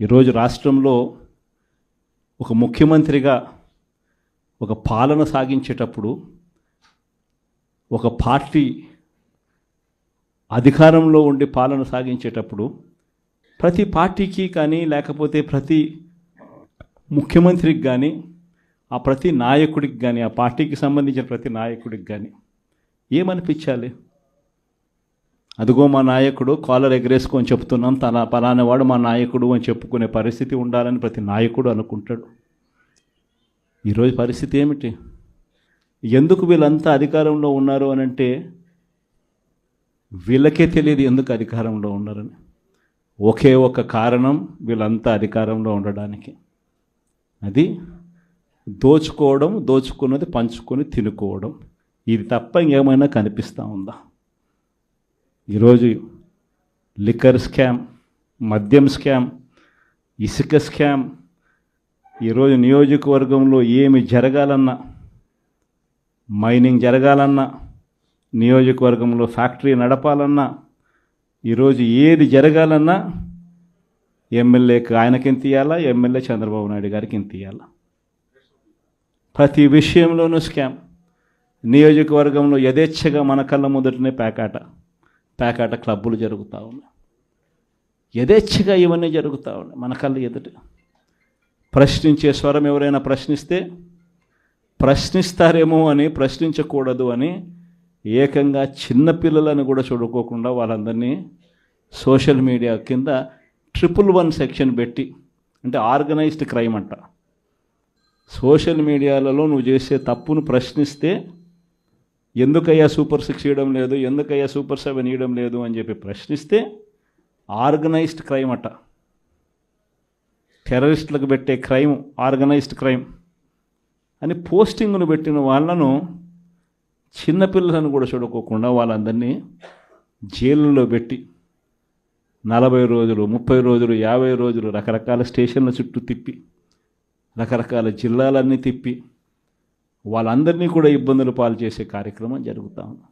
ఈరోజు రాష్ట్రంలో ఒక ముఖ్యమంత్రిగా ఒక పాలన సాగించేటప్పుడు ఒక పార్టీ అధికారంలో ఉండి పాలన సాగించేటప్పుడు ప్రతి పార్టీకి కానీ లేకపోతే ప్రతి ముఖ్యమంత్రికి కానీ ఆ ప్రతి నాయకుడికి కానీ ఆ పార్టీకి సంబంధించిన ప్రతి నాయకుడికి కానీ ఏమనిపించాలి? అదిగో మా నాయకుడు కాలర్ ఎగరేసుకొని చెప్తున్నాం తన పలానవాడు మా నాయకుడు అని చెప్పుకునే పరిస్థితి ఉండాలని ప్రతి నాయకుడు అనుకుంటాడు. ఈరోజు పరిస్థితి ఏమిటి? ఎందుకు వీళ్ళంతా అధికారంలో ఉన్నారు అని అంటే వీళ్ళకే తెలియదు ఎందుకు అధికారంలో ఉన్నారని. ఒకే ఒక కారణం వీళ్ళంతా అధికారంలో ఉండడానికి. అది దోచుకోవడం దోచుకున్నది పంచుకొని తినుకోవడం. ఇది తప్ప ఇంకేమైనా కనిపిస్తూ ఉందా? ఈరోజు లిక్కర్ స్కామ్ మద్యం స్కామ్ ఇసుక స్కామ్ ఈరోజు నియోజకవర్గంలో ఏమి జరగాలన్నా మైనింగ్ జరగాలన్నా నియోజకవర్గంలో ఫ్యాక్టరీ నడపాలన్నా ఈరోజు ఏది జరగాలన్నా ఎమ్మెల్యేకి ఆయనకి ఎంత ఇవ్వాలా ఎమ్మెల్యే చంద్రబాబు నాయుడు గారికి ఎంత ఇవ్వాలా ప్రతి విషయంలోనూ స్కామ్. నియోజకవర్గంలో యథేచ్ఛగా మన కళ్ళ ముందటనే పేకాట. పేకాట క్లబ్బులు జరుగుతూ ఉన్నాయి. యథేచ్ఛగా ఇవన్నీ జరుగుతూ ఉన్నాయి. మన కళ్ళు ఎదుట. ప్రశ్నించే స్వరం ఎవరైనా ప్రశ్నిస్తే ప్రశ్నిస్తారేమో అని ప్రశ్నించకూడదు అని ఏకంగా చిన్నపిల్లలను కూడా చూడుకోకుండా వాళ్ళందరినీ సోషల్ మీడియా కింద ట్రిపుల్ వన్ సెక్షన్ పెట్టి అంటే ఆర్గనైజ్డ్ క్రైమ్ అంట. సోషల్ మీడియాలలో నువ్వు చేసే తప్పును ప్రశ్నిస్తే ఎందుకయ్యా సూపర్ సిక్స్ ఇవ్వడం లేదు? ఎందుకయ్యా సూపర్ సెవెన్ ఇవ్వడం లేదు? అని చెప్పి ప్రశ్నిస్తే ఆర్గనైజ్డ్ క్రైమ్ అట. టెర్రరిస్టులకు పెట్టే క్రైమ్ ఆర్గనైజ్డ్ క్రైమ్ అని పోస్టింగ్ను పెట్టిన వాళ్ళను చిన్నపిల్లలను కూడా చూడుకోకుండా వాళ్ళందరినీ జైళ్ళలో పెట్టి నలభై రోజులు ముప్పై రోజులు యాభై రోజులు రకరకాల స్టేషన్ల చుట్టూ తిప్పి రకరకాల జిల్లాలన్నీ తిప్పి వాళ్ళందరినీ కూడా ఇబ్బందులు పాలు చేసే కార్యక్రమం జరుగుతూ ఉంది.